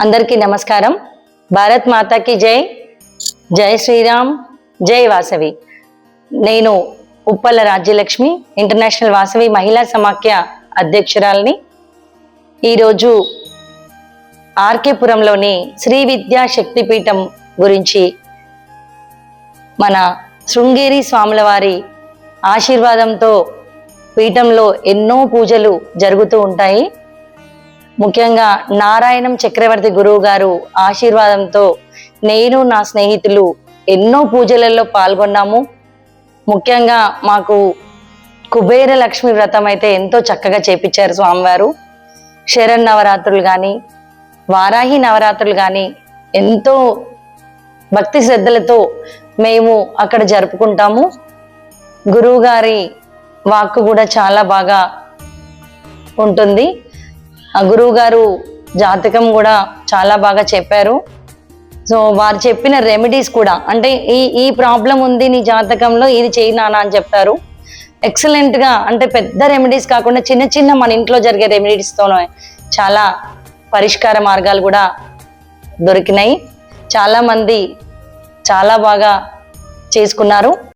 అందరికీ నమస్కారం. భారత్ మాతాకి జై. జై శ్రీరామ్. జై వాసవి. నేను ఉప్పల రాజ్యలక్ష్మి ఇంటర్నేషనల్ వాసవి మహిళా సమాఖ్య అధ్యక్షురాలని. ఈరోజు ఆర్కేపురంలోని శ్రీ విద్యా శక్తిపీఠం గురించి మన శృంగేరి స్వాముల వారి ఆశీర్వాదంతో పీఠంలో ఎన్నో పూజలు జరుగుతూ ఉంటాయి. ముఖ్యంగా నారాయణం చక్రవర్తి గురువు గారు ఆశీర్వాదంతో నేను నా స్నేహితులు ఎన్నో పూజలలో పాల్గొన్నాము. ముఖ్యంగా మాకు కుబేర లక్ష్మి వ్రతం అయితే ఎంతో చక్కగా చేపించారు స్వామివారు. శరణ్ నవరాత్రులు కానీ వారాహి నవరాత్రులు కానీ ఎంతో భక్తి శ్రద్ధలతో మేము అక్కడ జరుపుకుంటాము. గురువుగారి వాక్కు కూడా చాలా బాగా ఉంటుంది. ఆ గురువు గారు జాతకం కూడా చాలా బాగా చెప్పారు. సో వారు చెప్పిన రెమెడీస్ కూడా అంటే ఈ ఈ ప్రాబ్లం ఉంది నీ జాతకంలో ఇది చేయి నాన్న అని చెప్తారు ఎక్సలెంట్గా అంటే పెద్ద రెమెడీస్ కాకుండా చిన్న చిన్న మన ఇంట్లో జరిగే రెమెడీస్తో చాలా పరిష్కార మార్గాలు కూడా దొరికినాయి. చాలామంది చాలా బాగా చేసుకున్నారు.